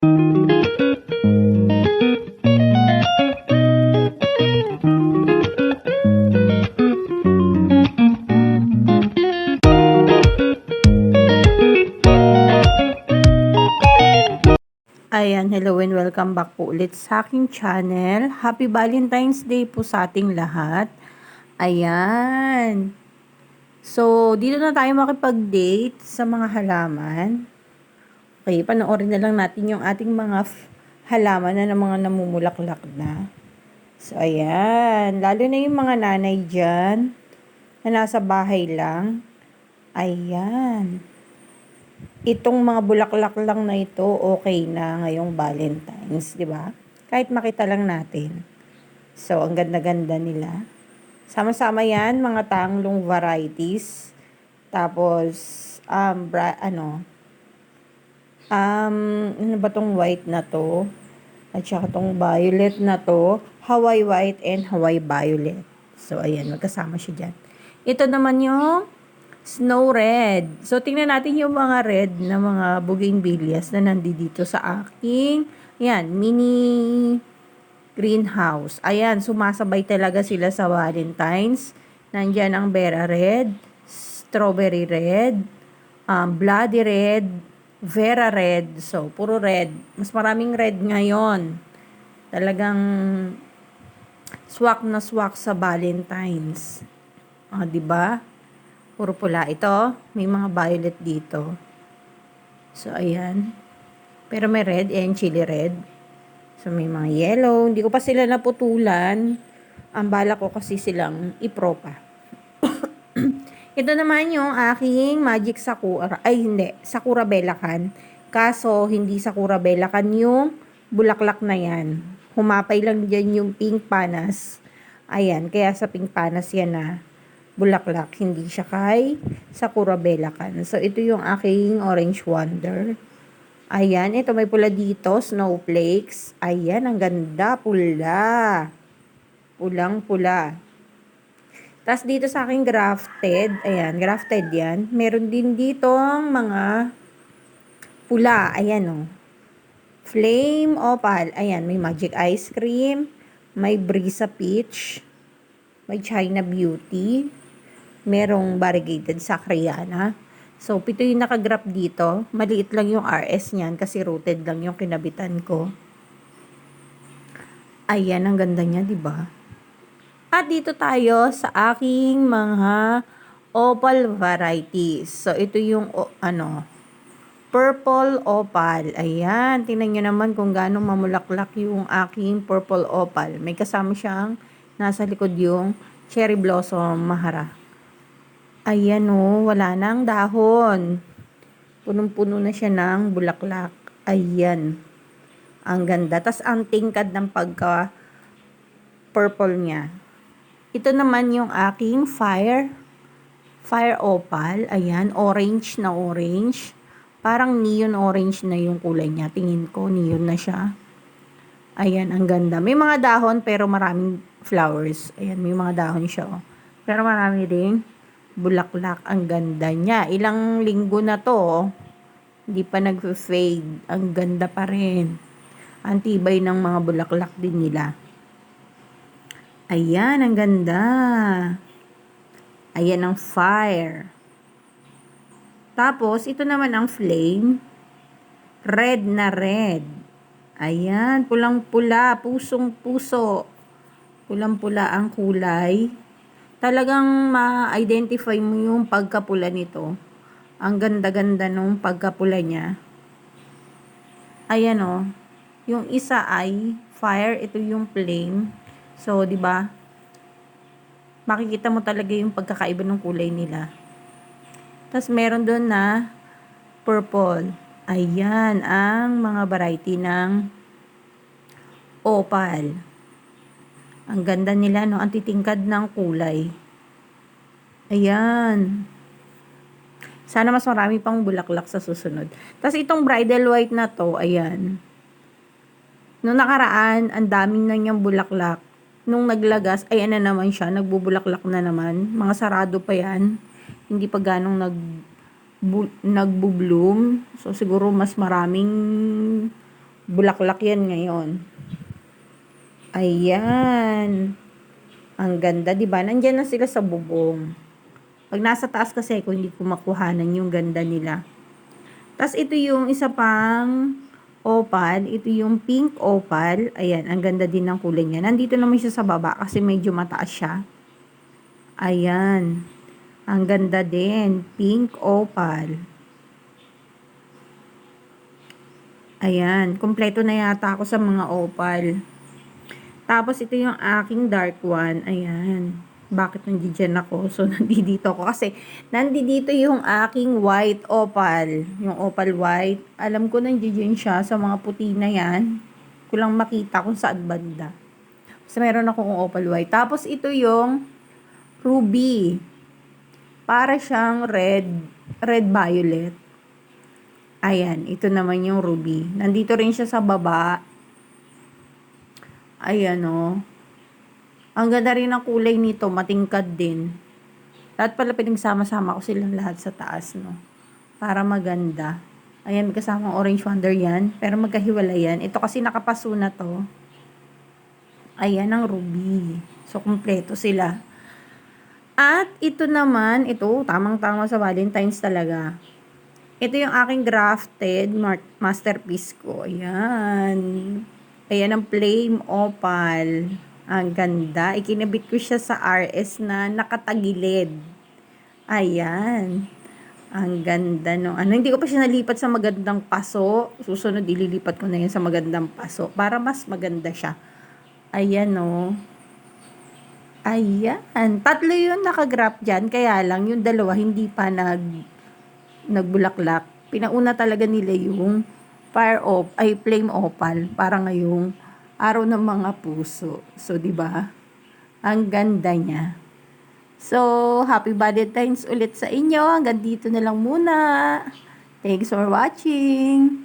Ayan, hello and welcome back po ulit sa aking channel. Happy Valentine's Day po sa ating lahat. Ayan. So, dito na tayo makipag-date sa mga halaman. Okay, panoorin na lang natin yung ating mga halaman na ng mga namumulaklak na. So, ayan. Lalo na yung mga nanay dyan na nasa bahay lang. Ayan itong mga bulaklak lang na ito, okay na ngayong Valentine's, di ba? Kahit makita lang natin. So, ang ganda-ganda nila. Sama-sama yan, mga tanglong varieties. Tapos, um, bra, ano, um, ano ba tong white na to? At saka tong violet na to, Hawaii white and Hawaii violet. So, ayan, magkasama siya dyan. Ito naman yung snow red. So, tingnan natin yung mga red na mga bougainvilleas na nandito sa aking, yan, mini greenhouse. Ayan, sumasabay talaga sila sa Valentine's. Nandyan ang Vera red, strawberry red, um, bloody red, Vera red. So, puro red. Mas maraming red ngayon. Talagang swak na swak sa Valentine's. Ah, 'di ba? Puro pula. Ito, may mga violet dito. So, ayan. Pero may red and chili red. So, may mga yellow. Hindi ko pa sila naputulan. Ang bala ko kasi silang ipropa. Ito naman yung aking Magic Sakura. Ay, hindi. Sakura Belacan. Kaso, hindi Sakura Belacan yung bulaklak na yan. Humapay lang dyan yung pink panas. Ayan, kaya sa pink panas yan na bulaklak. Hindi siya kay Sakura Belacan. So, ito yung aking Orange Wonder. Ayan, ito may pula dito, snowflakes. Ayan, ang ganda, pula. Pulang-pula. Tapos dito sa aking grafted, ayan, grafted yan. Meron din dito mga pula, ayan o. Oh. Flame opal, ayan, may magic ice cream, may brisa peach, may China beauty, merong variegated Sacriana. So, pito yung nakagrap dito. Maliit lang yung RS niyan kasi rooted lang yung kinabitan ko. Ayan, ang ganda niya, di ba? At dito tayo sa aking mga opal varieties. So, ito yung, o, ano, purple opal. Ayan, tingnan nyo naman kung gaano mamulaklak yung aking purple opal. May kasama siyang nasa likod yung cherry blossom mahara. Ayan o, wala nang dahon. Punong-puno na siya ng bulaklak. Ayan. Ang ganda. Tapos ang tingkad ng pagka purple niya. Ito naman yung aking fire fire opal. Ayan, orange na orange. Parang neon orange na yung kulay niya. Tingin ko, neon na siya. Ayan, ang ganda. May mga dahon pero maraming flowers. Ayan, may mga dahon siya. Oh. Pero marami ring bulaklak. Ang ganda niya. Ilang linggo na to, hindi pa nag-fade. Ang ganda pa rin. Ang tibay ng mga bulaklak din nila. Ayan, ang ganda. Ayan ang fire. Tapos, ito naman ang flame. Red na red. Ayan, pulang-pula, pusong-puso. Pulang-pula ang kulay talagang ma-identify mo yung pagkapula nito. Ang ganda-ganda nung pagkapula niya. Ayan o. Oh. Yung isa ay fire, ito yung flame. So, di ba? Makikita mo talaga yung pagkakaiba ng kulay nila. Tapos meron doon na purple. Ayan ang mga variety ng opal. Ang ganda nila, no? Ang titingkad ng kulay. Ayan. Sana mas marami pang bulaklak sa susunod. Tapos itong bridal white na to, ayan. Noong nakaraan, ang daming na niyang bulaklak. Nung naglagas, ayan na naman siya. Nagbubulaklak na naman. Mga sarado pa yan. Hindi pa ganong nag bu- nagbo-bloom. So, siguro mas maraming Bulaklak yan ngayon. Ayan. Ang ganda, di ba? Nandiyan na sila sa bubong. Pag nasa taas kasi ko, hindi ko makuhanan yung ganda nila. Tapos ito yung isa pang opal. Ito yung pink opal. Ayan, ang ganda din ng kulay niya. Nandito naman siya sa baba kasi medyo mataas siya. Ayan. Ang ganda din. Pink opal. Ayan. Kompleto na yata ako sa mga opal. Tapos ito yung aking dark one. Ayan. Bakit nandiyan ako? So, nandito ako. Kasi, nandito yung aking white opal. Yung opal white. Alam ko nandiyan siya sa mga puti na yan. Kulang makita kung saan banda. Kasi meron ako kung opal white. Tapos, ito yung ruby. Para siyang red, red violet. Ayan, ito naman yung ruby. Nandito rin siya sa baba. Ayan o. Ang ganda rin ng kulay nito, matingkad din. Lahat pala pinagsama-sama ko silang lahat sa taas, no? Para maganda. Ayan, may kasamang orange wonder yan. Pero magkahiwalay yan. Ito kasi nakapaso na to. Ayan ang ruby. So, kumpleto sila. At ito naman, ito, tamang-tama sa Valentine's talaga. Ito yung aking grafted masterpiece ko. Ayan. Ayan ang flame opal. Ang ganda. Ikinabit ko siya sa RS na nakatagilid. Ayan. Ang ganda no. Ano, hindi ko pa siya nalipat sa magandang paso. Susunod, ililipat ko na yan sa magandang paso. Para mas maganda siya. Ayan no. Ayan. Tatlo yun nakagraph dyan. Kaya lang, yung dalawa hindi pa nag nagbulaklak, pinauna talaga nila yung fire op, ay flame opal, para ngayong araw ng mga puso. So, di ba? Ang ganda niya. So, happy Valentine's ulit sa inyo. Hanggang dito na lang muna. Thanks for watching.